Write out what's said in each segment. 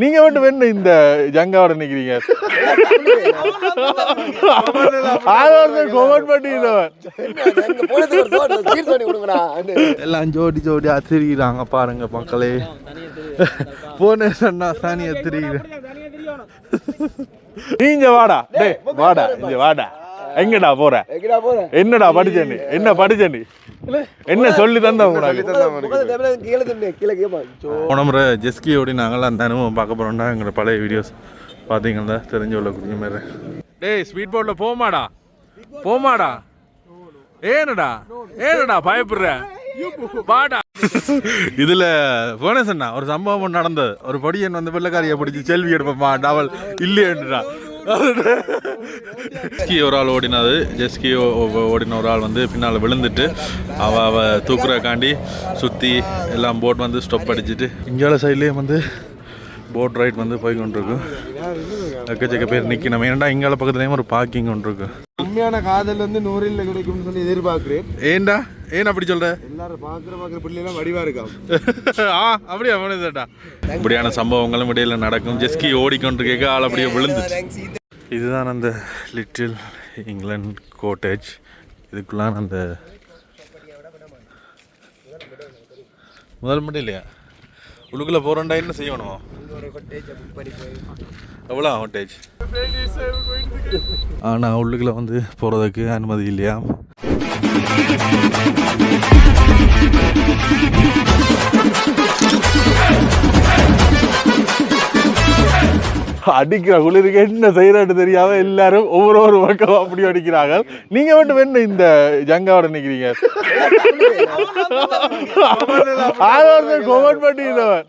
நீங்க மட்டும் என்ன இந்த ஜங்காவோட நிக்கிறீங்க. கமெண்ட் பண்ணிடுவேன் எல்லாம் ஜோடி ஜோடி திரிகிறாங்க பாருங்க மக்களே. போன சொன்னா சாணியை திரிகிறேன் நீங்க வாடா. டேய் வாடா இங்க வாடா. எங்கடா போற? என்னடா படிச்ச நீ? என்ன படிச்ச நீ? என்ன சொல்லி தந்த போன முறை ஜெஸ்கி ஓடி நாங்களாம் அந்த அனுபவம் பார்க்க போறோம்னா எங்களோட பழைய வீடியோஸ் பார்த்தீங்கன்னா தெரிஞ்சு கொள்ளக்கூடிய மாதிரி. டேய் ஸ்பீட் போட்டில் போமாடா. போமாடா. ஏனடா? ஏனடா பயப்படுற? பாடா இதுல போனஸ் அண்ணா ஒரு சம்பவம் நடந்தது. ஒரு பொடியன் வந்து பிள்ளைக்காரியை பிடிச்சி செல்வி எடுப்பா அவள் இல்லையன்றா ஜெஸ்கி ஒரு ஆள் ஓடினாது. ஜெஸ்கி ஓடின ஒரு ஆள் வந்து பின்னால் விழுந்துட்டு அவ அவ தூக்குறக்காண்டி சுற்றி எல்லாம் போட் வந்து ஸ்டொப் அடிச்சுட்டு இந்தியாவில் சைட்லேயும் வந்து போட் ரைட் வந்து போய் கொண்டிருக்கும் எக்கச்சக்க பேர் நிற்கணும் ஏன்னா இங்கால பக்கத்துலேயும் ஒரு பார்க்கிங் ஒன்று இருக்கும் உண்மையான காதல் வந்து நூறில் கிடைக்கும்னு சொல்லி எதிர்பார்க்கிறேன். ஏன்டா ஏன் அப்படி சொல்ற? எல்லாரும் பாக்குற பாக்குற பிள்ளைலாம் வடிவா இருக்காம் ஆ அப்படியா மனிதட்டா இப்படியான சம்பவங்களும் இடையில நடக்கும். ஜெஸ்கி ஓடிக்கொண்டிருக்க ஆள் அப்படியே விழுந்துச்சு இதுதான் அந்த லிட்டில் இங்கிலாந்து கோட்டேஜ் இதுக்குள்ளான அந்த முதல் மட்டும் இல்லையா? உள்ளுக்குள்ள போறோண்டா என்ன செய்யணும்? எவ்வளோ கோட்டேஜ் ஆனால் உள்ளுக்குள்ள வந்து போகிறதுக்கு அனுமதி இல்லையா? அடிக்கிற குளிருக்கு என்ன செய்யறான்னு தெரியாம எல்லாரும் ஒவ்வொரு ஒரு பக்கம் அப்படி அடிக்கிறாங்க நீங்க மட்டும் என்ன இந்த ஜங்காவோட நிக்கிறீங்க. ஆயிரம் கமெண்ட் பண்ணிடுவேன்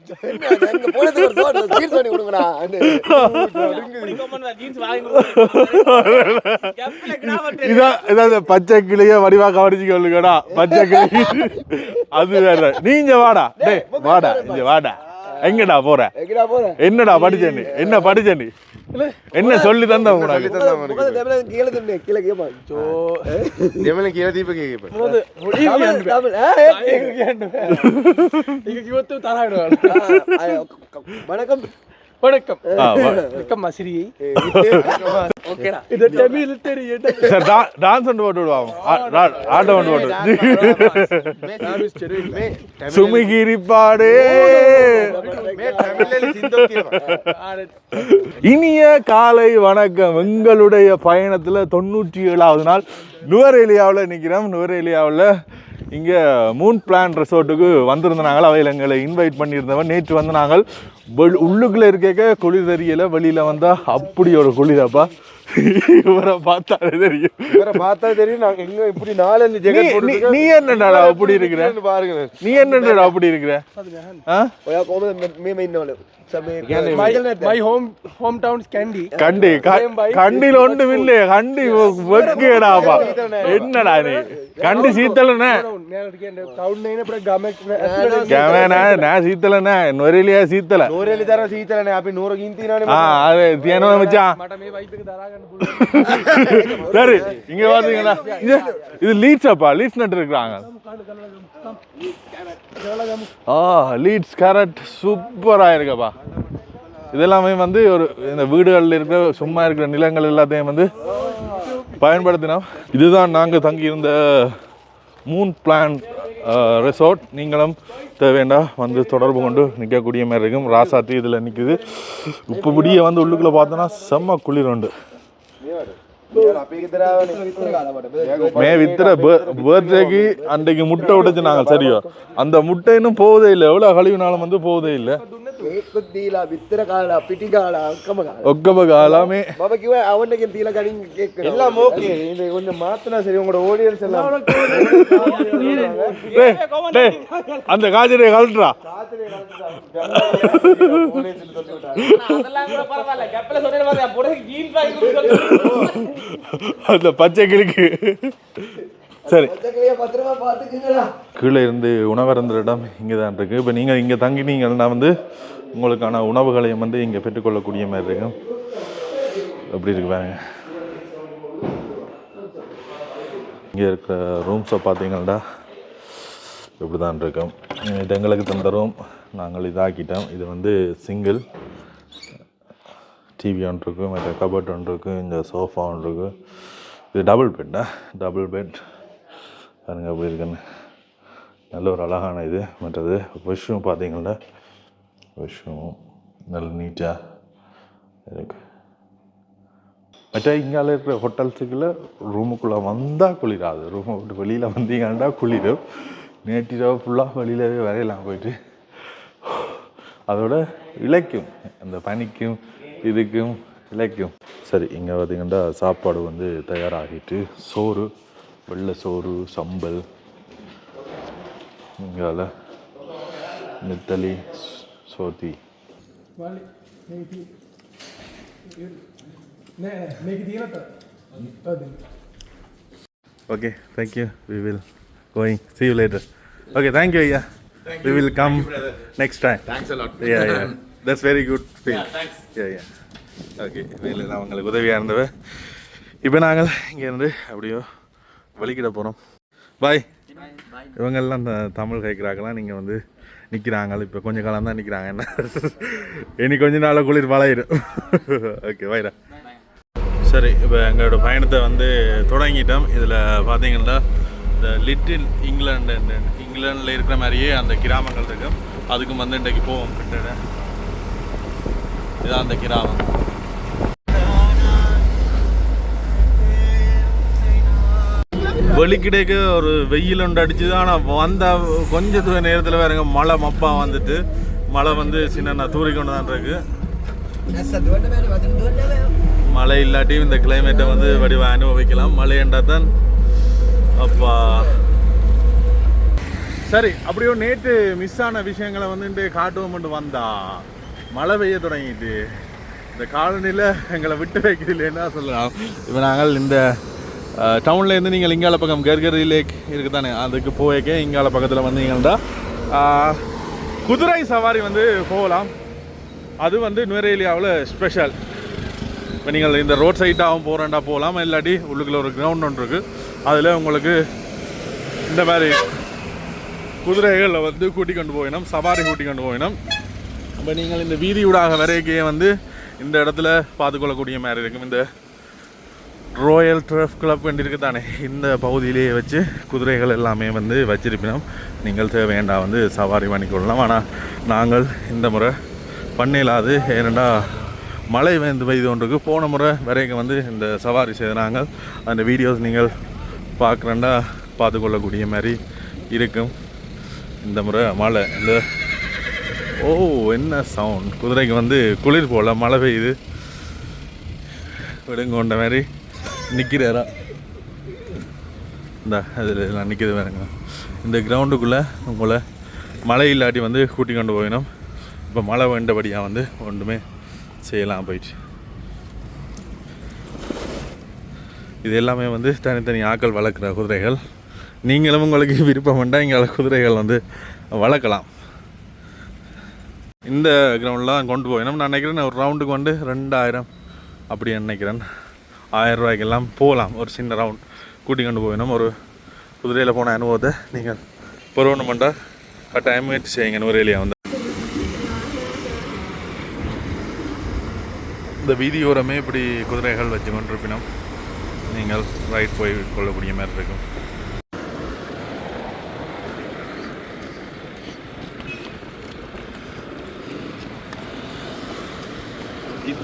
இதான் இதான் இந்த பச்சை கிளிய வடிவா கவனிச்சு கொள்ளுங்கடா. பச்சை கிளி. அது வேற. நீங்க வாடா. டேய் வாடா இங்க வாடா. எங்கடா போற? எங்கடா போற? என்னடா படிச்ச நீ? என்ன படிச்ச நீ? என்ன சொல்லி தந்த உனக்கு? வணக்கம். வணக்கம். வணக்கம் மசிறியை ஓகேடா. இது தமிழ் தெரியும் சரி டா- டான்ஸ் ஒன்று போட்டு விடுவாங்க ஆட்டம் ஒன்று போட்டு சுமிகிரி பாடு. இனிய காலை வணக்கம். எங்களுடைய பயணத்தில் தொண்ணூற்றி ஏழாவது நாள் நுவரேலியாவில் நிற்கிறோம் நுவரேலியாவில் இங்கே மூன் பிளான் ரிசோர்ட்டுக்கு வந்திருந்தாங்கள அவையில் எங்களை இன்வைட் பண்ணியிருந்தவன் நேற்று வந்து நாங்கள் உள்ளுக்குள்ளே இருக்க குளிர் தெரியலை வெளியில் வந்தால் அப்படி ஒரு குளிரப்பா. இவரை பார்த்தா தெரியும். இவரை பார்த்தா தெரியும். நாங்க எங்க இப்படி நாலஞ்சு ஜெகன் நீ என்னடா அப்படி இருக்கிற? பாருங்க நீ என்னடா அப்படி இருக்கிற? ஆ? மேம் இன்னும் கண்டி கண்டில ஒன்று இல்லை கண்டி வெக்கேடாப்பா. என்னடா சீத்தலண்ணே. நான் சீத்தலண்ணே. நொரையிலியா சீத்தல. நொரையிலி தர சீத்தலண்ணே. அப்படி நூறு கிந்தினானே ஆ அது தியானமா சரி இங்க பாத்தீங்களா இது லீட்ஸ் அப்பா. லீட்ஸ் நட்டு இருக்காங்க ஆ லீட்ஸ் கேரட் சூப்பராக இருக்குப்பா. இதெல்லாமே வந்து ஒரு இந்த வீடுகளில் இருக்கிற சும்மா இருக்கிற நிலங்கள் எல்லாத்தையும் வந்து பயன்படுத்தினோம். இதுதான் நாங்கள் தங்கியிருந்த மூன் பிளான் ரெசார்ட் நீங்களும் தேவைண்டா வந்து தொடர்பு கொண்டு நிற்கக்கூடிய மாதிரி இருக்கும். ராசாத்தி இதில் நிற்குது இப்போ முடிய வந்து உள்ளுக்குள்ளே பார்த்தோன்னா செம்ம குளிர் உண்டு. மே வித்திர பர்த்டேக்கு அன்றைக்கு முட்டை உடைச்சு நாங்கள் சரியோ. அந்த முட்டை இன்னும் போவதே இல்லை. எவ்வளோ கழிவுனாலும் வந்து போவதே இல்லை. ஒக்கம காலாமே. அவனுக்கு தீல கடிங்க எல்லாம் ஓகே. இது கொஞ்சம் மாத்தினா சரி உங்களோட ஓடியல்ஸ் எல்லாம். அந்த காஜரே அந்த பச்சை கிளிக்கு சரி கீழே இருந்து உணவருந்துற இடம் இங்கே தான் இருக்குது இப்போ நீங்கள் இங்கே தங்கினீங்கன்னா வந்து உங்களுக்கான உணவுகளையும் வந்து இங்கே பெற்றுக்கொள்ளக்கூடிய மாதிரி இருக்கும் எப்படி இருக்கு பாருங்க. இங்கே இருக்கிற ரூம்ஸை பார்த்தீங்கன்னா இப்படி தான் இருக்கும் இது எங்களுக்கு தந்த ரூம் நாங்கள் இதாக்கிட்டோம். இது வந்து சிங்கிள் டிவி ஒன்று இருக்குது மற்ற கபட் ஒன்று இருக்குது இந்த சோஃபா ஒன்று இருக்குது இது டபுள் பெட்டா டபுள் பெட் பாருங்க அப்படி இருக்குன்னு. நல்ல ஒரு அழகான இது. மற்றது விஷயம் பார்த்தீங்கன்னா விஷயம் நல்ல நீட்டாக இருக்குது மற்ற இங்கால இருக்கிற ஹோட்டல்ஸுக்குள்ள ரூமுக்குள்ளே வந்தால் குளிராது. ரூமை விட்டு வெளியில் வந்தீங்கன்னா குளிரும். நேற்று ஃபுல்லாக வெளியிலவே வரையலாம் போயிட்டு. அதோட இழைக்கும் அந்த பனிக்கும் இதுக்கும் இழைக்கும் சரி இங்கே பார்த்தீங்கன்னா சாப்பாடு வந்து தயாராகிட்டு சோறு வெள்ளை சோறு சம்பல் இங்கால நெத்தலி Okay, thank you. We will going. See you later. Okay, thank you. Yeah, we will come next time. Thanks a feel. Yeah, thanks. Yeah, yeah. Okay வேலையில் அவங்களுக்கு உதவியாக இருந்தவ. இப்போ நாங்கள் இங்கேருந்து அப்படியோ வலிக்கிட போகிறோம் பாய் இவங்கெல்லாம் த தமிழ் கேட்குறாங்களாம் நீங்கள் வந்து நிற்கிறாங்க இப்போ கொஞ்ச காலம் தான் நிற்கிறாங்க என்ன? இனி கொஞ்ச நாள் குளிர் பழகிடும் ஓகே வைரா சரி இப்போ எங்களோட பயணத்தை வந்து தொடங்கிட்டோம். இதில் பார்த்தீங்கன்னா இந்த லிட்டில் இங்கிலாந்து இங்கிலாண்டில் இருக்கிற மாதிரியே அந்த கிராமங்கள் இருக்கும். அதுக்கும் வந்து இன்றைக்கு போவோம். கிட்ட இதுதான் அந்த கிராமம். வெளிக்கிடைக்கு ஒரு வெயில் ஒன்று அடிச்சுது. ஆனால் வந்த கொஞ்ச தூர நேரத்தில் வேறுங்க மழை மப்பா வந்துட்டு. மழை வந்து சின்ன தூரி கொண்டு தான் இருக்கு. மழை இல்லாட்டியும் இந்த கிளைமேட்டை வந்து வடிவ அனுபவிக்கலாம். மழைண்டா தான் அப்பா. சரி அப்படியோ நேற்று மிஸ் ஆன விஷயங்களை வந்து காட்டுவோம் வந்தா. மழை பெய்ய தொடங்கிட்டு இந்த காலநிலை எங்களை விட்டு வைக்கிறதுலேன்னா சொல்லலாம்? இப்போ நாங்கள் இந்த டவுன்லேருந்து நீங்கள் இங்கால பக்கம் கர்கரி லேக் இருக்குது தானே அதுக்கு போய்க்க இங்கால பக்கத்தில் வந்தீங்கன்னா குதிரை சவாரி வந்து போகலாம். அது வந்து நுவரேலியாவில் ஸ்பெஷல் இப்போ நீங்கள் இந்த ரோட் சைட்டாகவும் போகிறேன்டா போகலாம் இல்லாட்டி உள்ளுக்குள்ள ஒரு கிரவுண்ட் ஒன்று இருக்குது அதில் உங்களுக்கு இந்த மாதிரி குதிரைகளை வந்து கூட்டி கொண்டு போயினோம் சவாரி கூட்டி கொண்டு போயினோம் இப்போ நீங்கள் இந்த வீதி ஊடாக வரைக்கே வந்து இந்த இடத்துல பார்த்துக்கொள்ளக்கூடிய மாதிரி இருக்கும். இந்த ரோயல் ட்ரஃப் கிளப் இருக்குது தானே. இந்த பகுதியிலேயே வச்சு குதிரைகள் எல்லாமே வந்து வச்சிருப்பினோம். நீங்கள் வேண்டாம் வந்து சவாரி பண்ணிக்கொள்ளலாம் ஆனால் நாங்கள் இந்த முறை பண்ணிடலாது ஏனெண்டா மழை வந்து பெய்து ஒன்றுக்கு போன முறை வரைக்கும் வந்து இந்த சவாரி செய்த நாங்கள். அந்த வீடியோஸ் நீங்கள் பார்க்குறேன்டா பார்த்துக்கொள்ளக்கூடிய மாதிரி இருக்கும். இந்த முறை மழை இந்த ஓ என்ன சவுண்ட் குதிரைக்கு வந்து குளிர் போல மழை பெய்யுது. விடுங்கொண்ட மாதிரி நிற்கிறாரா இந்த அதில் நான் நிற்கிறது வேறுங்க இந்த கிரவுண்டுக்குள்ளே உங்களை மழை இல்லாட்டி வந்து கூட்டி கொண்டு போயிடும் இப்போ மழை வேண்டபடியாக வந்து ஒன்றுமே செய்யலாம் போயிடுச்சு இது எல்லாமே வந்து தனித்தனி ஆக்கள் வளர்க்குற குதிரைகள். நீங்களும் உங்களுக்கு விருப்பம் வேண்டாம் இங்கே குதிரைகள் வந்து வளர்க்கலாம். இந்த கிரவுண்டில் தான் கொண்டு போயிடும் நான் நினைக்கிறேன் ஒரு ரவுண்டுக்கு வந்து ரெண்டாயிரம் அப்படி நினைக்கிறேன். ஆயிரம் ரூபாய்க்கெல்லாம் போகலாம் ஒரு சின்ன ரவுண்ட் கூட்டி கொண்டு போயினோம் ஒரு குதிரையில் போன அனுபவத்தை நீங்கள் பெறணுமெண்டா கட்டாயம் முயற்சி செய்யுங்க நுரையிலேயே வந்து. இந்த வீதியோரமே இப்படி குதிரைகள் வச்சு கொண்டிருப்பினோம் நீங்கள் ரைட் போய் கொள்ளக்கூடிய மாதிரி இருக்கும்.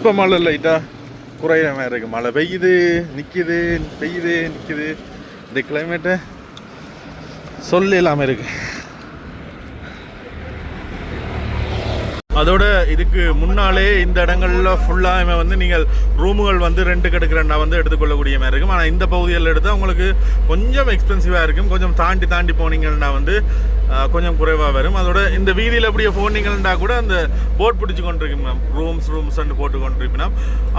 இப்போ மழை லைட்டாக குறையிற மாதிரி இருக்கு. மழை பெய்யுது நிற்கிது பெய்யுது நிற்கிது இந்த கிளைமேட்டை சொல்ல இல்லாமல் இருக்கு. அதோட இதுக்கு முன்னாலே இந்த இடங்கள்ல ஃபுல்லாக வந்து நீங்கள் ரூமுகள் வந்து ரெண்டு கெடுக்கிறண்டா வந்து எடுத்துக்கொள்ளக்கூடிய மாதிரி இருக்கும். ஆனால் இந்த பகுதிகளில் எடுத்தால் உங்களுக்கு கொஞ்சம் எக்ஸ்பென்சிவாக இருக்கும். கொஞ்சம் தாண்டி தாண்டி போனீங்கன்னா வந்து கொஞ்சம் குறைவாக வரும். அதோட இந்த வீதியில் அப்படியே போனீங்கன்னா கூட அந்த போட் பிடிச்சி கொண்டிருக்கும் மேம் ரூம்ஸ் ரூம்ஸ் போட்டு கொண்டிருப்பினா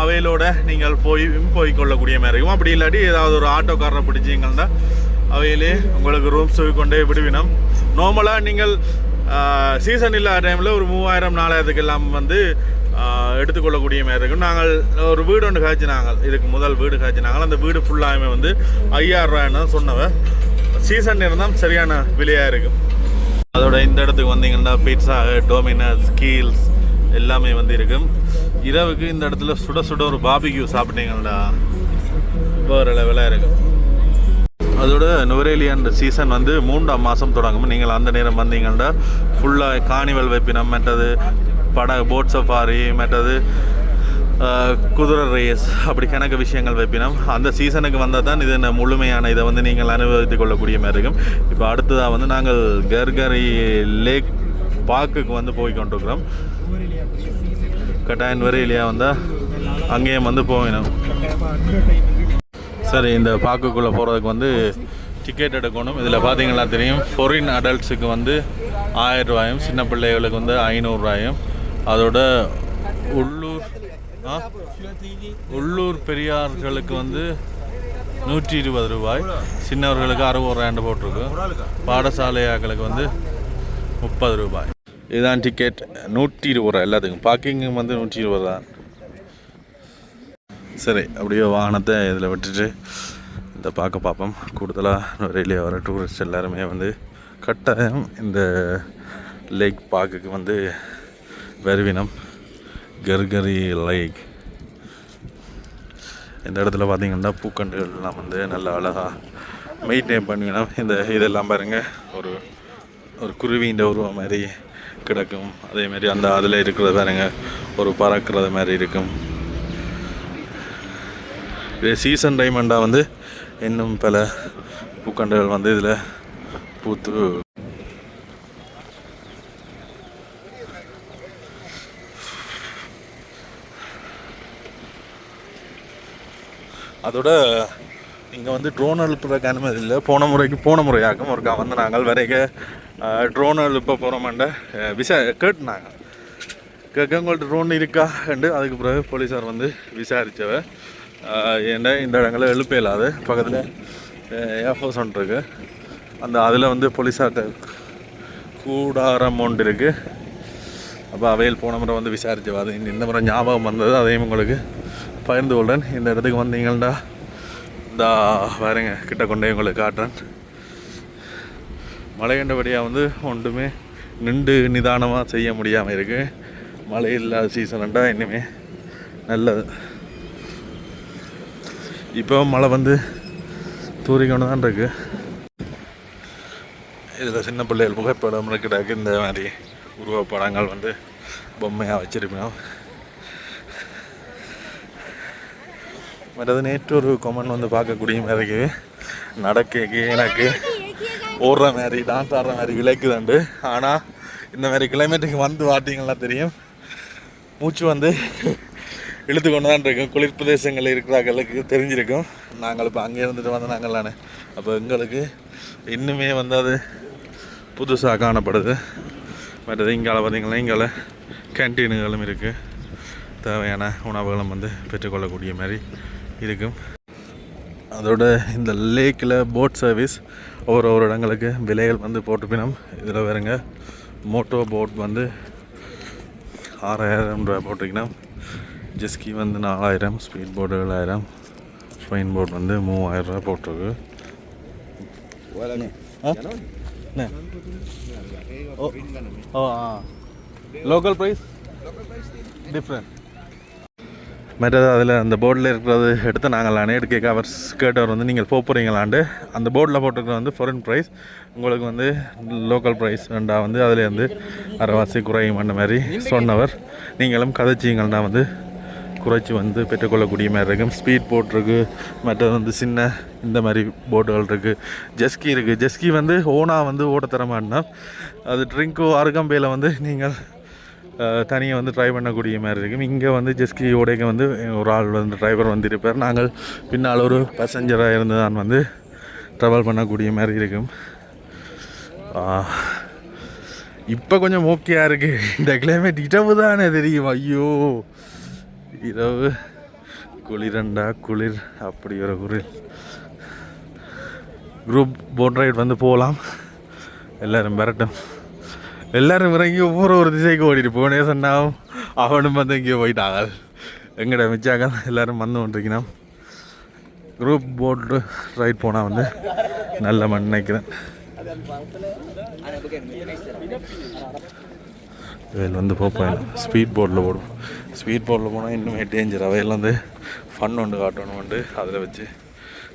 அவையிலோட நீங்கள் போய் போய் கொள்ளக்கூடிய மாதிரி இருக்கும். அப்படி இல்லாட்டி ஏதாவது ஒரு ஆட்டோக்காரரை பிடிச்சிங்கன்னா அவையிலே உங்களுக்கு ரூம்ஸ் கொண்டே விடுவினம் நார்மலாக நீங்கள் சீசன் இல்லாத டைமில் ஒரு மூவாயிரம் நாலாயிரத்துக்கு எல்லாம் வந்து எடுத்துக்கொள்ளக்கூடிய மாதிரி இருக்கும். நாங்கள் ஒரு வீடு ஒன்று காய்ச்சினாங்க. இதுக்கு முதல் வீடு காய்ச்சினாங்க. அந்த வீடு ஃபுல்லாகவே வந்து ஐயாயிரம் ரூபாய்னு தான் சொன்னவ. சீசன் இருந்தால் சரியான விலையாக இருக்கும் அதோட இந்த இடத்துக்கு வந்தீங்கன்னா பீட்சா டோமினஸ் கீல்ஸ் எல்லாமே வந்து இருக்கும் இரவுக்கு இந்த இடத்துல சுட சுட ஒரு பாபிக்யூ சாப்பிட்டீங்கன்னா வேறு லெவலாக இருக்கும் அதோட நுவரேலியன் சீசன் வந்து மூன்றாம் மாதம் தொடங்கும். நீங்கள் அந்த நேரம் வந்தீங்கன்னா ஃபுல்லாக காணிவல் வைப்பினம் மற்றது பட போட் சஃபாரி மற்றது குதிரை ரேஸ் அப்படி கணக்கு விஷயங்கள் வைப்பினம். அந்த சீசனுக்கு வந்தால் தான் இது முழுமையான இதை வந்து நீங்கள் அனுபவித்துக் கொள்ளக்கூடிய மாதிரி இருக்கும். இப்போ அடுத்ததாக வந்து நாங்கள் கர்கரி லேக் பார்க்குக்கு வந்து போய் கொண்டிருக்கிறோம் கட்டாயன் வரையிலையா வந்தால் அங்கேயும் வந்து போகணும். சரி இந்த பார்க்குக்குள்ளே போகிறதுக்கு வந்து டிக்கெட் எடுக்கணும். இதில் பார்த்தீங்கன்னா தெரியும் ஃபொரின் அடல்ட்ஸுக்கு வந்து ஆயிரம் ரூபாயும் சின்ன பிள்ளைகளுக்கு வந்து ஐநூறுரூவாயும் அதோட உள்ளூர் உள்ளூர் பெரியார்களுக்கு வந்து நூற்றி இருபது ரூபாய். சின்னவர்களுக்கு அறுபது ரூபாண்டு போட்டிருக்கு. பாடசாலையாக்களுக்கு வந்து முப்பது ரூபாய். இதுதான் டிக்கெட் நூற்றி இருபது ரூபா எல்லாத்துக்கும். பார்க்கிங்கும் வந்து நூற்றி இருபது தான். சரி அப்படியே வாகனத்தை இதில் விட்டுட்டு இந்த பார்க்க பார்ப்போம். கூடுதலாக ரயிலே வர டூரிஸ்ட் எல்லாருமே வந்து கட்டாயம் இந்த லேக் பார்க்குக்கு வந்து வருவினம். கர்கரி லேக் இந்த இடத்துல பார்த்திங்கன்னா பூக்கண்டுகள்லாம் வந்து நல்ல அழகாக மெயின்டைன் பண்ணுவினோம் இந்த இதெல்லாம் பாருங்கள் ஒரு ஒரு குருவின்ற உருவம் மாதிரி கிடக்கும். அதேமாரி அந்த அதில் இருக்கிறது பாருங்கள் ஒரு பறக்கிறது மாதிரி இருக்கும். சீசன் டைமண்டாக வந்து இன்னும் பல பூக்கண்டுகள் வந்து இதில் பூத்து அதோட இங்கே வந்து ட்ரோன் எழுப்புறதுக்கு அனுமதி இல்லை. போன முறைக்கு போன முறையாக்கும் ஒருக்கா வந்து நாங்கள் வரைக்க ட்ரோன் எழுப்ப போகிறோமாண்ட விசா கேட்டுனாங்க. கேட்க உங்கள்ட்ட ட்ரோன் இருக்கா? என்று அதுக்கு பிறகு போலீஸார் வந்து விசாரித்தவ ஏன்னா இந்த இடங்களில் எழுப்பே இல்லாது? பக்கத்தில் ஏர்ஃபோர்ஸ் ஒன்று இருக்குது அந்த அதில் வந்து போலீஸார்ட்ட கூடாரம் ஒன்று இருக்குது அப்போ அவையில் போன முறை வந்து விசாரித்து அது இந்த- இந்த முறை ஞாபகம் வந்தது அதையும் உங்களுக்கு பகிர்ந்து கொள்றேன். இந்த இடத்துக்கு வந்தீங்கள்டா இந்த பாருங்க கிட்ட கொண்டே உங்களுக்கு காட்டுறேன். மழை கண்டபடியாக வந்து ஒன்றுமே நின்று நிதானமாக செய்ய முடியாமல் இருக்குது மழை இல்லாத சீசன்டா இனிமேல் நல்லது. இப்போ மழை வந்து தூரிக்கொண்டு தான் இருக்கு இதில் சின்ன பிள்ளைகள் புகைப்படம் இருக்கிறாக்கு இந்த மாதிரி உருவப்படங்கள் வந்து பொம்மையாக வச்சுருப்போம் மற்றது நேற்று ஒரு கொமன் வந்து பார்க்கக்கூடிய மாதிரி நடக்க எனக்கு ஓடுற மாதிரி டான்ஸ் ஆடுற மாதிரி விளக்குதுண்டு. ஆனால் இந்த மாதிரி கிளைமேட்டுக்கு வந்து பார்த்தீங்கன்னா தெரியும். மூச்சு வந்து இழுத்து கொண்டு தான் இருக்கும் குளிர் பிரதேசங்களில் இருக்கிறாங்களுக்கு தெரிஞ்சிருக்கும். நாங்கள் இப்போ அங்கே இருந்துட்டு வந்து நாங்களானே அப்போ எங்களுக்கு இன்னுமே வந்து அது புதுசாக காணப்படுது. மற்றது இங்கால பார்த்தீங்கன்னா இங்கால கேன்டீனுகளும் இருக்குது தேவையான உணவுகளும் வந்து பெற்றுக்கொள்ளக்கூடிய மாதிரி இருக்கும். அதோட இந்த லேக்கில் போட் சர்வீஸ் ஒவ்வொரு ஒரு இடங்களுக்கு விலைகள் வந்து போட்டுப்பினோம் இதில் வேறுங்க மோட்டோ போட் வந்து ஆறாயிரம் ரூபாய் போட்டிங்கன்னா ஜெஸ்கி வந்து நாலாயிரம் ஸ்பீட் போர்டு ஏழாயிரம் ஸ்பைன் போர்ட் வந்து மூவாயிரம் ரூபாய் போட்டிருக்கு? ஓ ஆ லோக்கல் ப்ரைஸ் டிஃப்ரெண்ட் மற்றது அதில் அந்த போர்டில் இருக்கிறது எடுத்து நாங்கள் எடுக்க கவர்ஸ் கேட்டவர் வந்து நீங்கள் போக போகிறீங்களாண்டு அந்த போர்டில் போட்டிருக்கிறது வந்து ஃபாரின் ப்ரைஸ் உங்களுக்கு வந்து லோக்கல் ப்ரைஸ் ரெண்டா வந்து அதில் வந்து அரைவாசி குறையும் அந்த மாதிரி சொன்னவர் நீங்களும் கதைச்சிங்கன்னா வந்து குறைச்சி வந்து பெற்றுக்கொள்ளக்கூடிய மாதிரி இருக்கும் ஸ்பீட் போட் இருக்குது மற்ற வந்து சின்ன இந்த மாதிரி போட்டுகள் இருக்குது ஜெஸ்கி இருக்குது ஜெஸ்கி வந்து ஓனாக வந்து ஓட்ட தர அது ட்ரிங்க்கோ அருகம்பையில் வந்து நீங்கள் தனியாக வந்து ட்ரை பண்ணக்கூடிய மாதிரி இருக்கும் இங்கே வந்து ஜெஸ்கி ஓடைக்கு வந்து ஒரு ஆள் வந்து டிரைவர் வந்து இருப்பார். நாங்கள் பின்னால் ஒரு பேசஞ்சராக இருந்து தான் வந்து ட்ராவல் பண்ணக்கூடிய மாதிரி இருக்கும் இப்போ கொஞ்சம் ஓகேயாக இருக்குது இந்த கிளைமேட் இடவு தானே தெரியும். ஐயோ. இரவு. குளிரண்டா குளிர். அப்படி ஒரு குளிர் குரூப் போட் ரைட் வந்து போகலாம். எல்லோரும் வரட்டும் எல்லோரும் இறங்கி ஒவ்வொரு ஒரு திசைக்கு ஓடிட்டு போனே சொன்னாவும் அவனும் வந்து இங்கேயோ போயிட்டாங்க. எங்கட மிச்சாக எல்லோரும் வந்து கொண்டிருக்கணும் குரூப் போட்டு ரைட் போனால் வந்து நல்ல மண் நினைக்கிறேன். இதில் வந்து போப்பேன் ஸ்பீட் போட்டில் போடுவோம் ஸ்பீட் போர்டில் போனால் இன்னுமே டேஞ்சர் அவையெல்லாம் வந்து ஃபன் ஒன்று காட்டணும் வந்து அதில் வச்சு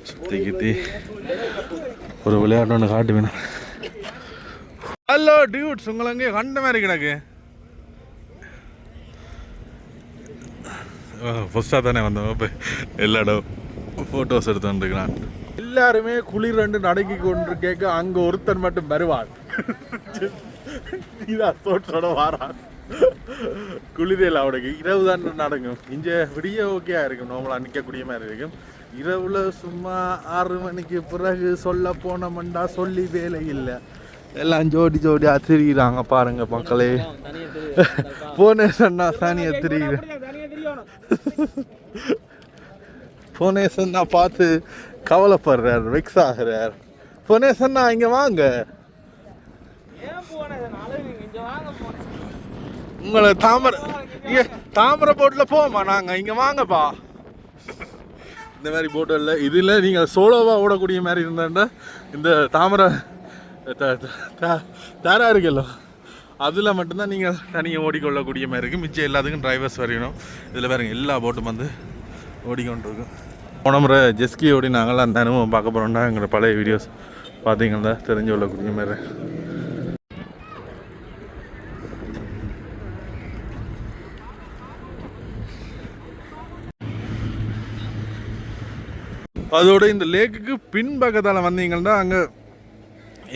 சுற்றி கித்தி ஒரு விளையாட்டு ஒன்று காட்டு வேணும். ஹலோ டியூட்ஸ் உங்களை அங்கே கண்ட மாதிரி கிடக்கு. ஃபஸ்ட்டாக தானே வந்தோம். இப்போ எல்லா இடம் ஃபோட்டோஸ் எடுத்துருக்கிறான் எல்லாருமே குளிர் ரெண்டு நடக்கி கொண்டு கேட்க அங்கே ஒருத்தன் மட்டும் வருவான். இதான் தோட்டோட வாரான். குளிரில் அவனுக்கு. இரவு தான் நடக்கும். இங்க விடிய ஓகேயா இருக்கும். நார்மலாக நிற்கக்கூடிய மாதிரி இருக்கும். இரவுல சும்மா ஆறு மணிக்கு பிறகு சொல்ல போனோம்டா சொல்லி வேலை இல்லை. எல்லாம் ஜோடி ஜோடியா திரிகிறாங்க பாருங்க மக்களே. போனே சொன்னா சாணியை திரிகிறேன் போனே சொன்னா பார்த்து கவலைப்படுறார் வெக்ஸ் ஆகிறார். போனே சொன்னா இங்க வாங்க. உங்களை தாமரை இங்க தாமரை போட்டில் போமா நாங்கள் இங்கே வாங்கப்பா. இந்த மாதிரி போட்டு இல்லை. இதில் நீங்கள் சோலோவாக ஓடக்கூடிய மாதிரி இருந்தாண்டா இந்த தாமரை த- த- இருக்குல்ல அதில் மட்டும்தான் நீங்கள் தனியாக ஓடிக்கொள்ளக்கூடிய மாதிரி இருக்குது மிச்சம் எல்லாத்துக்கும் டிரைவர்ஸ் வரையணும். இதில் பாருங்க எல்லா போட்டும் வந்து ஓடிக்கொண்டிருக்கும் போன முறை ஜெஸ்கி ஓடி நாங்களாம் அந்த அனுபவம் பார்க்க போகிறோம்னா எங்களோட பழைய வீடியோஸ் பார்த்தீங்கன்னா தெரிஞ்சு கொள்ளக்கூடிய மாதிரி. அதோட இந்த லேக்குக்கு பின்பக்கத்தால் வந்தீங்கன்னா அங்கே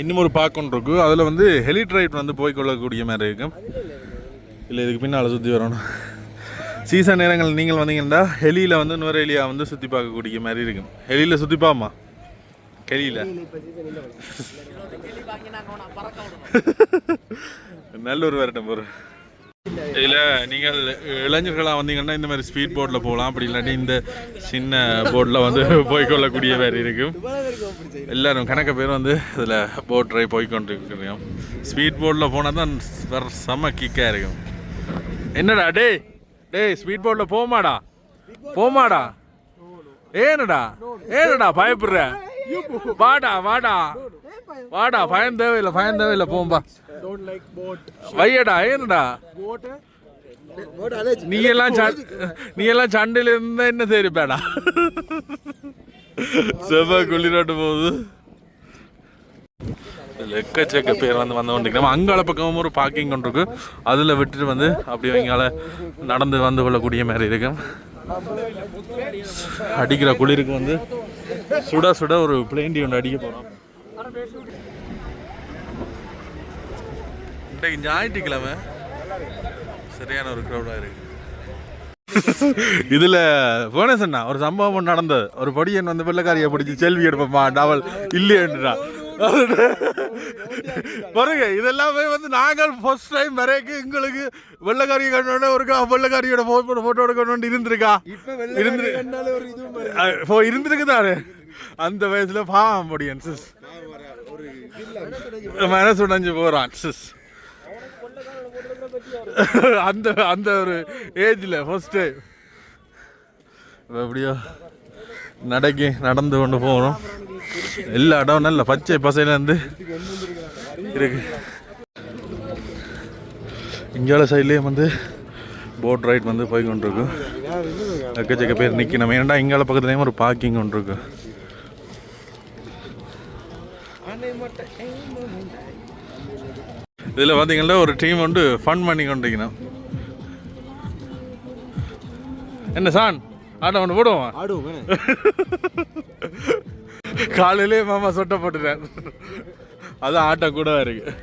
இன்னும் ஒரு பார்க் ஒன்று இருக்கும் அதில் வந்து ஹெலி ரைட் வந்து போய் கொள்ளக்கூடிய மாதிரி இருக்கும். இல்லை இதுக்கு பின்னால் சுற்றி வரணும். சீசன் நேரங்கள் நீங்கள் வந்தீங்கன்னா ஹெலியில் வந்து நுரையிலியா வந்து சுற்றி பார்க்கக்கூடிய மாதிரி இருக்கும். ஹெலியில் சுற்றி பாமா? ஹெலியில் நல்ல ஒரு வரட்டும் ஒரு இதில் நீங்கள் இளைஞர்களாக வந்தீங்கன்னா இந்த மாதிரி ஸ்பீட் போட்டில் போகலாம். அப்படி இல்லாட்டி இந்த சின்ன போட்டில் வந்து போய்க்கொள்ளக்கூடிய மாதிரி இருக்கும். எல்லாரும் கணக்க பேர் வந்து இதில் போட் ட்ரை போய்க்கொண்டிருக்கிறோம். ஸ்பீட் போட்டில் போனால் தான் வேற செம்ம கிக்காக இருக்கும். என்னடா டேய் டேய் ஸ்பீட் போட்டில் போமாடா. போமாடா. ஏனடா ஏனடா பயப்படுற. வாடா வாடா. வாடா பயம் தேவையில்லை பயம் தேவையில்லை போம்பா. வையடா ஏனடா நீ எல்லாம் நீ எல்லாம் சண்டையில இருந்தா என்ன தெரிப்பேடா செவ்வா குளிராட்டு போகுது. எக்கச்சக்க பேர் வந்து வந்து கொண்டிருக்கிறோம் அங்கால பக்கம் ஒரு பார்க்கிங் கொண்டு இருக்கு. அதில் விட்டுட்டு வந்து அப்படியே இங்கால நடந்து வந்து கொள்ளக்கூடிய மாதிரி இருக்கும் அடிக்கிற குளிருக்கு வந்து சுட சுட ஒரு பிளேண்டி ஒன்று அடிக்க போகிறோம் இன்றைக்கு ஞாயிற்றுக்கிழமை சரியான ஒரு க்ரௌடாக இருக்கு. இதுல புவனேசண்ணா ஒரு சம்பவம் நடந்தது. ஒரு பொடியன் வந்து வெள்ளக்காரியை பிடிச்சி செல்வி எடுப்போமா டவல் இல்லையன்றா பாருங்க இதெல்லாமே வந்து நாங்கள் ஃபர்ஸ்ட் டைம் வரைக்கும் எங்களுக்கு வெள்ளக்காரியை கண்டோட ஒரு கா- வெள்ளக்காரியோட போட்டோ போட்டோ எடுக்கணும்னு இருந்திருக்கா இருந்து இப்போ இருந்திருக்கு தானே அந்த வயசுல பாவம் பொடியன் சிஸ் மனசு உடைஞ்சு போறான் சிஸ் அந்த அந்த ஒரு ஏஜில் ஃபஸ்ட்டு டைம் எப்படியோ நடக்கி நடந்து கொண்டு போகிறோம் எல்லா இடம் நல்ல பச்சை பசையிலேருந்து இருக்கு. இந்தியாவில் சைட்லேயும் வந்து போட் ரைட் வந்து போய் கொண்டிருக்கும் எக்கச்சக்க பேர் நிற்கணும் ஏன்னா இங்கால பக்கத்துலேயும் ஒரு பார்க்கிங் ஒன்று இருக்கு. இதில் பார்த்தீங்கன்னா ஒரு டீம் வந்து ஃபன் பண்ணி கொண்டிருக்கணும். என்ன சான்? ஆட்டம் ஒன்று போடுவோம்? ஆடுவோம் காலையிலே மாமா சொட்ட போட்டுட்டார். அதான் ஆட்டம் கூட இருக்கு.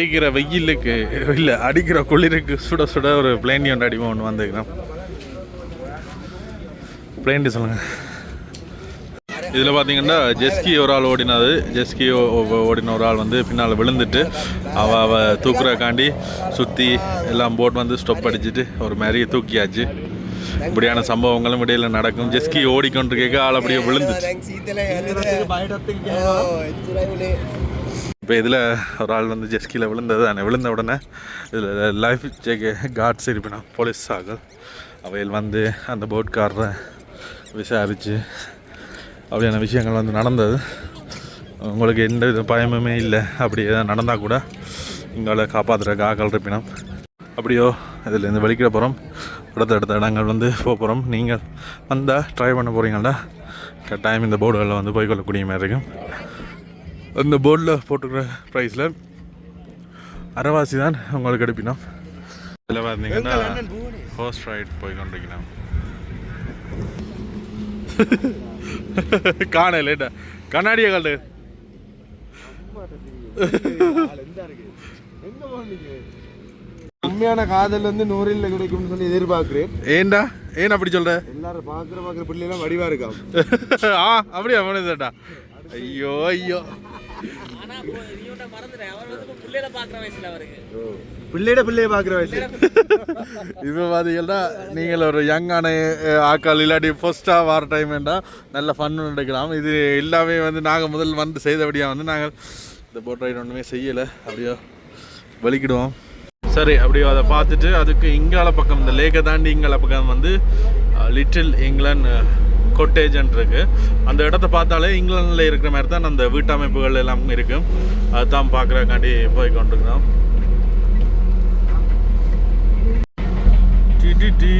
அடிக்கிற வெயிலுக்கு இல்லை அடிக்கிற குளிருக்கு சுட சுட ஒரு பிளேனி ஒன்று அடிமை ஒன்று வந்துக்கிறோம் பிளேன்டி சொல்லுங்க. இதில் பார்த்தீங்கன்னா ஜெஸ்கி ஒரு ஆள் ஓடினாது. ஜெஸ்கி ஓடின ஒரு ஆள் வந்து பின்னால் விழுந்துட்டு அவ அவ தூக்குறக்காண்டி சுற்றி எல்லாம் போட் வந்து ஸ்டொப் அடிச்சுட்டு ஒரு மாதிரியே தூக்கியாச்சு. இப்படியான சம்பவங்களும் இடையில நடக்கும். ஜெஸ்கி ஓடிக்கொண்டிருக்க ஆள் அப்படியே விழுந்துச்சு. இப்போ இதில் ஒரு ஆள் வந்து ஜெஸ்கியில் விழுந்தது. தானே விழுந்த உடனே இதில் லைஃப் செக் கார்ட்ஸ் இருப்பினா போலீஸ் ஆகல் அவையில் வந்து அந்த போட்காரரை விசாரித்து அப்படியான விஷயங்கள் வந்து நடந்தது. உங்களுக்கு எந்த வித பயமுமே இல்லை. அப்படி எதாவது நடந்தால் கூட எங்களை காப்பாற்றுற காக்கள் இருப்பினம் அப்படியோ இதிலேருந்து வெளிக்கிட போகிறோம் அடுத்த அடுத்த இடங்கள் வந்து போக போகிறோம் நீங்கள் வந்தால் ட்ரை பண்ண போகிறீங்களா கட்டாயம் இந்த போர்டுகளில் வந்து போய்கொள்ளக்கூடிய மாதிரி இருக்கும். அந்த போர்டில் போட்டுக்கிற ப்ரைஸில் அரைவாசி தான் உங்களுக்கு எடுப்பினோம். இதில் பார்த்தீங்கன்னா ஹோஸ்ட் ரைட் போய் கொண்டிருக்கணும் காண லேட்டா கண்ணாடியை காட்டு. உண்மையான காதல் வந்து நூறில் கிடைக்கும்னு சொல்லி எதிர்பார்க்கிறேன். ஏன்டா ஏன் அப்படி சொல்ற? எல்லாரும் பாக்குற பாக்குற பிள்ளைலாம் வடிவா இருக்காம். ஆ அப்படியா மனசேட்டா ஐயோ ஐயோ. பிள்ளையிட பிள்ளைய பாக்குற வயசு. இப்போ பார்த்தீங்கன்னா நீங்கள் ஒரு யங்கான ஆட்கள் இல்லாட்டி ஃபர்ஸ்ட்டாக வர டைம் வேண்டாம் நல்ல ஃபன் எடுக்கலாம் இது எல்லாமே வந்து நாங்கள் முதல் வந்து செய்தபடியாக வந்து நாங்கள் இந்த போட் ரைடு ஒன்றுமே செய்யலை. அப்படியோ வலிக்கிடுவோம். சரி அப்படியோ அதை பார்த்துட்டு அதுக்கு இங்கால பக்கம் இந்த லேக்கை தாண்டி இங்கால பக்கம் வந்து லிட்டில் இங்கிலாந்து கொட்டேஜன் இருக்குது அந்த இடத்த பார்த்தாலே இங்கிலாந்தில் இருக்கிற மாதிரி தான் அந்த வீட்டமைப்புகள் எல்லாம் இருக்கும் அதுதான் பார்க்குறக்காண்டி போய் கொண்டிருக்கிறோம். டி, டி,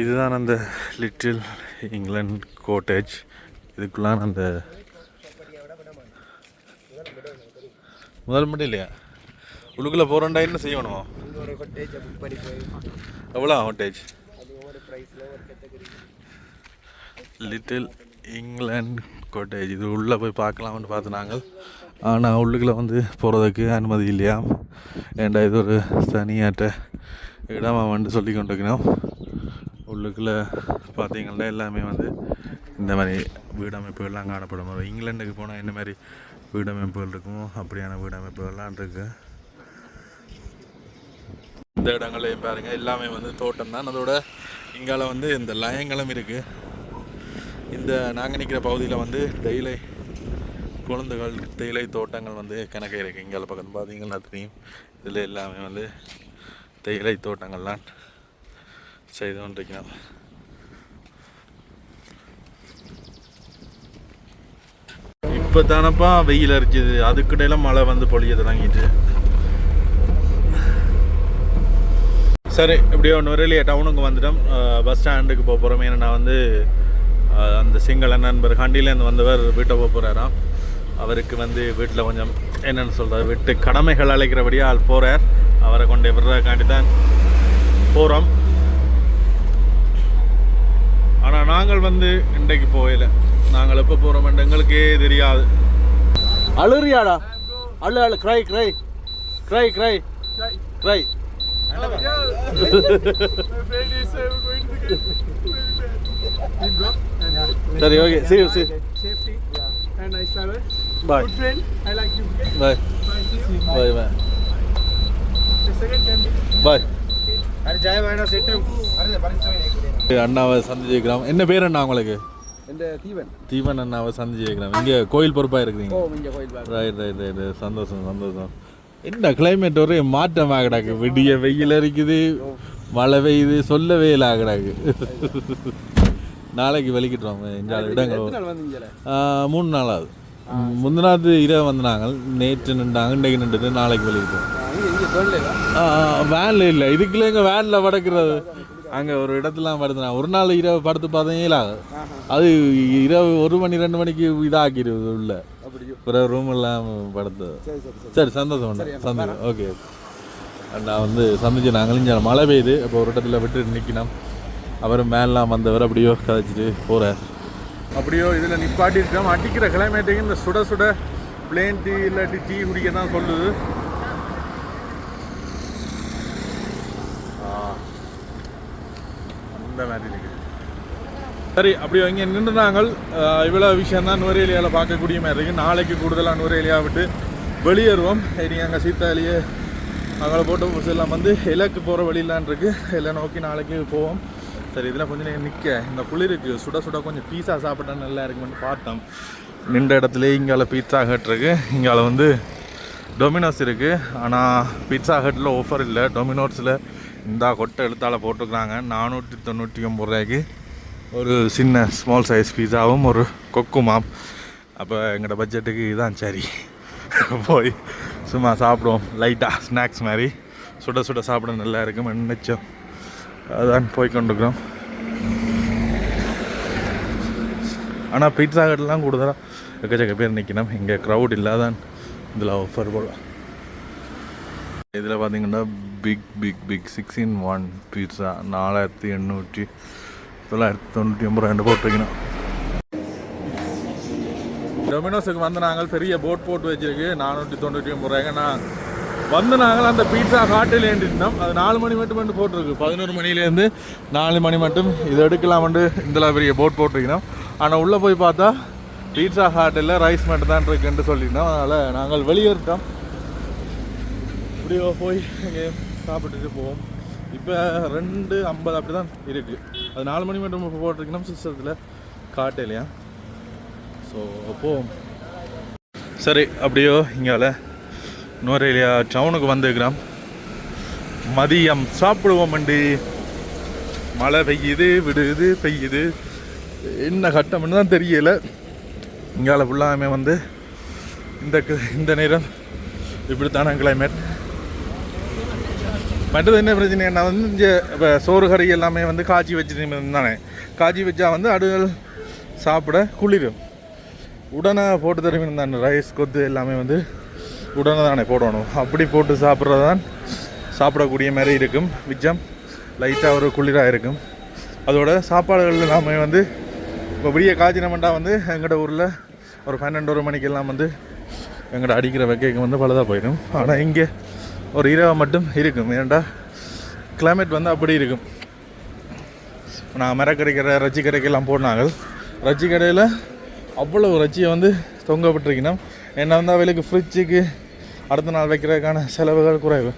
இதுதான் அந்த லிட்டில் இங்கிலாந்து கோட்டேஜ் இதுக்குள்ளான அந்த முதல் மட்டும் இல்லையா? உள்ளுக்குள்ளே போகிறோண்டா என்ன செய்யணும்? எவ்வளோ ஹோட்டேஜ் லிட்டில் இங்கிலாந்து கோட்டேஜ் இது உள்ளே போய் பார்க்கலாம்னு பார்த்து நாங்கள். ஆனால் உள்ளுக்குள்ளே வந்து போகிறதுக்கு அனுமதி இல்லையா? ஏண்டா இது ஒரு தனியாட்ட இடமா வந்து சொல்லி கொண்டிருக்கணும் உள்ளுக்குள்ளே பார்த்தீங்கன்னா எல்லாமே வந்து இந்த மாதிரி வீடமைப்புகள்லாம் காணப்படும். இங்கிலாண்டுக்கு போனால் என்ன மாதிரி வீடமைப்புகள் இருக்குமோ அப்படியான வீடமைப்புகள்லாம் இருக்குது இந்த இடங்களையும் பாருங்கள் எல்லாமே வந்து தோட்டம் தான். அதோட இங்கால வந்து இந்த லயங்களும் இருக்குது இந்த நாங்கள் நிற்கிற பகுதியில் வந்து தேயிலை குழந்தைகள் தேயிலை தோட்டங்கள் வந்து கணக்கு இருக்குது இங்கால பக்கம் பார்த்தீங்கன்னா தெரியும். இதில் எல்லாமே வந்து தேயிலை தோட்டங்கள்லாம் செய்து கொண்டிருக்கிறோம் இப்போ தானப்பா வெயில் அரிச்சுது அதுக்கிடையில மழை வந்து பொழிய தொடங்கிட்டு. சரி இப்படியோ நுரையிலேயே டவுனுக்கு வந்துட்டோம். பஸ் ஸ்டாண்டுக்கு போக போகிறோம் ஏன்னா வந்து அந்த சிங்கள நண்பர் ஹண்டிலேருந்து வந்தவர் வீட்டை போக போகிறாராம் அவருக்கு வந்து வீட்டில் கொஞ்சம் என்னென்னு சொல்கிறார் வீட்டு கடமைகள் அழைக்கிறபடியாக போகிறார் அவரை கொண்டு விடுறதுக்காண்டி தான் போகிறோம் நாங்கள் வந்து இன்றைக்கு போகல நாங்கள் எப்போ போகிறோம் எங்களுக்கே தெரியாது அழுறியாடா அழு அழு கிரை கிரை கிரை கிரை கிரை சரி okay see you see you. safety and nice travel. bye Good friend, I like you. bye bye bye The second family. bye அது ஜெய வேணாம் செட்டும் அண்ணாவை சந்திச்சிருக்கிறோம் என்ன பேர் அண்ணா உங்களுக்கு? தீவன்? தீபன் அண்ணாவை சந்திச்சிருக்கிறோம் இங்கே கோயில் பொறுப்பாக இருக்கிறீங்க? ரைட் ரைட் ரைட் சந்தோஷம் சந்தோஷம். என்ன கிளைமேட் ஒரே மாற்றமாக கிடக்கு விடிய வெயில் அரிக்குது மழை பெய்யுது சொல்லவே இல்லை கிடக்கு நாளைக்கு வெளிக்கிட்டோம் இந்த இடங்கள் மூணு நாள் ஆகுது. முந்தினாத்து இரவு வந்தாங்க. நேற்று நின்றாங்க இன்றைக்கு நின்றுட்டு நாளைக்கு கோயில்ல வேனில் இல்லை? இதுக்குள்ள எங்கள் வேனில் படுக்கிறது அங்கே ஒரு இடத்துலாம் படுத்துனா ஒரு நாள் இரவு படுத்து பார்த்தீங்களா அது இரவு ஒரு மணி ரெண்டு மணிக்கு இதாக்கிடுது உள்ள. ஒரு ரூம் எல்லாம் படுத்து சரி சந்தோஷம். சந்தோஷம். ஓகே நான் வந்து சந்திச்சு நாங்களும் இங்கே மழை பெய்யுது. அப்போ ஒரு இடத்துல விட்டு நிற்கணும் அவரும் மேலாம் வந்தவர் அப்படியோ கதைச்சிட்டு போகிறார் அப்படியோ இதில் நிப்பாட்டி இருக்கோம் அடிக்கிற கிளைமேட்டுக்கு இந்த சுட சுட பிளேன் டீ இல்லாட்டி டீ குடிக்க தான் சொல்லுது. இந்த மாதிரி இருக்குது. சரி அப்படி இங்கே நின்று நாங்கள் இவ்வளோ விஷயம் தான் நுரையிலியாவில் பார்க்கக்கூடிய மாதிரி இருக்குது நாளைக்கு கூடுதலாக நுரையிலியா விட்டு வெளியேறுவோம். இனி அங்கே சீத்தாலேயே அங்கே போட்ட பஸ் எல்லாம் வந்து இலக்கு போகிற வழியிலான் இருக்குது எல்லாம் நோக்கி நாளைக்கு போவோம். சரி இதில் கொஞ்சம் நேரம் நிற்க இந்த குளிருக்கு சுட சுட கொஞ்சம் பீஸா சாப்பிட்டா நல்லா இருக்குமென்னு பார்த்தோம். நின்ற இடத்துல இங்கால பீட்சா ஹட் இருக்குது இங்கால வந்து டொமினோஸ் இருக்குது ஆனால் பீட்சா ஹட்டில் ஆஃபர் இல்லை. டொமினோஸில் இந்த கொட்டை எழுத்தால் போட்டுக்கிறாங்க. நானூற்றி தொண்ணூற்றி ஒம்பது ரூபாய்க்கு ஒரு சின்ன ஸ்மால் சைஸ் பீஸாவும் ஒரு கொக்குமாம் அப்போ எங்களோட பட்ஜெட்டுக்கு இதுதான் சரி. போய் சும்மா சாப்பிடுவோம். லைட்டாக ஸ்நாக்ஸ் மாதிரி. சுட சுட சாப்பிட நல்லா இருக்கும். நினச்சோம் அதான் போய் கொண்டுக்கிறோம் ஆனால் பீட்சா ஹட்லாம் கூடுதலாக எக்கச்சக்க பேர் நிற்கணும் இங்கே க்ரௌட் இல்லாதான் இதில் ஆஃபர் போல இதில் பார்த்தீங்கன்னா big big big six in one pizza நாலாயிரத்தி எண்ணூற்றி தொள்ளாயிரத்தி தொண்ணூற்றி ஒம்பது ரெண்டு போட்டிருக்கணும் டொமினோஸுக்கு வந்து நாங்கள் பெரிய போட் போட்டு வச்சிருக்கு. நானூற்றி தொண்ணூற்றி ஒம்பது ரூபாய்க்கு. நான் வந்து நாங்கள் அந்த பீட்சா ஹாட்டில் ஏண்டிருந்தோம் அது நாலு மணி மட்டும் மட்டும் போட்டிருக்கு பதினோரு மணிலேருந்து நாலு மணி மட்டும் இது எடுக்கலாம்னு இந்த பெரிய போட் போட்டிருக்கணும் ஆனால் உள்ளே போய் பார்த்தா பீட்சா ஹாட்டில் ரைஸ் மட்டும் தான் இருக்குன்னு சொல்லியிருந்தோம். அதனால் நாங்கள் வெளியேறிட்டோம். இப்படியோ போய் அங்கே சாப்பிட்டுட்டு போவோம். இப்போ ரெண்டு ஐம்பது அப்படி தான் இருக்குது அது நாலு மணி மட்டும் போட்டிருக்கணும் சிஸ்டத்தில். இல்லையா? ஸோ போவோம். சரி அப்படியோ இங்கால நுரையிலியா டவுனுக்கு வந்துக்கிறோம் மதியம் சாப்பிடுவோம் வண்டி. மழை பெய்யுது விடுது பெய்யுது. என்ன கட்டம்னு தான் தெரியல. இங்கால ஃபுல்லாமே வந்து இந்த க- இந்த நேரம் இப்படித்தான கிளைமேட் மற்றது என்ன பிரச்சனைனா வந்து இங்கே இப்போ சோறு கறி எல்லாமே வந்து காய்ச்சி வச்சுட்டு தானே. காய்ச்சி வச்சா வந்து அடுகள் சாப்பிட குளிரும். உடனே போட்டு தருவேன் தானே. ரைஸ் கொத்து எல்லாமே வந்து உடனே தானே போடணும். அப்படி போட்டு சாப்பிட்றது தான் சாப்பிடக்கூடிய மாதிரி இருக்கும். மிச்சம் லைட்டாக ஒரு குளிராக இருக்கும். அதோட சாப்பாடுகள் எல்லாமே வந்து இப்போ விடிய காய்ச்சினமெண்டா வந்து எங்களோட ஊரில் ஒரு பன்னெண்டு ஒரு மணிக்கெல்லாம் வந்து எங்கள்கிட்ட அடிக்கிற வைக்கைக்கு வந்து பழுதாக போயிடும். ஆனால் இங்கே ஒரு இரவு மட்டும் இருக்கும். ஏன்டா கிளைமேட் வந்து அப்படி இருக்கும். நான் மரக்கரைக்கிற ரச்சி கடைக்கெல்லாம் போனாங்க. ரச்சி கடையில் அவ்வளோ ரச்சியை வந்து தொங்கப்பட்டிருக்கணும் என்ன வந்து அவளுக்கு ஃப்ரிட்ஜுக்கு அடுத்த நாள் வைக்கிறதுக்கான செலவுகள் குறைவு.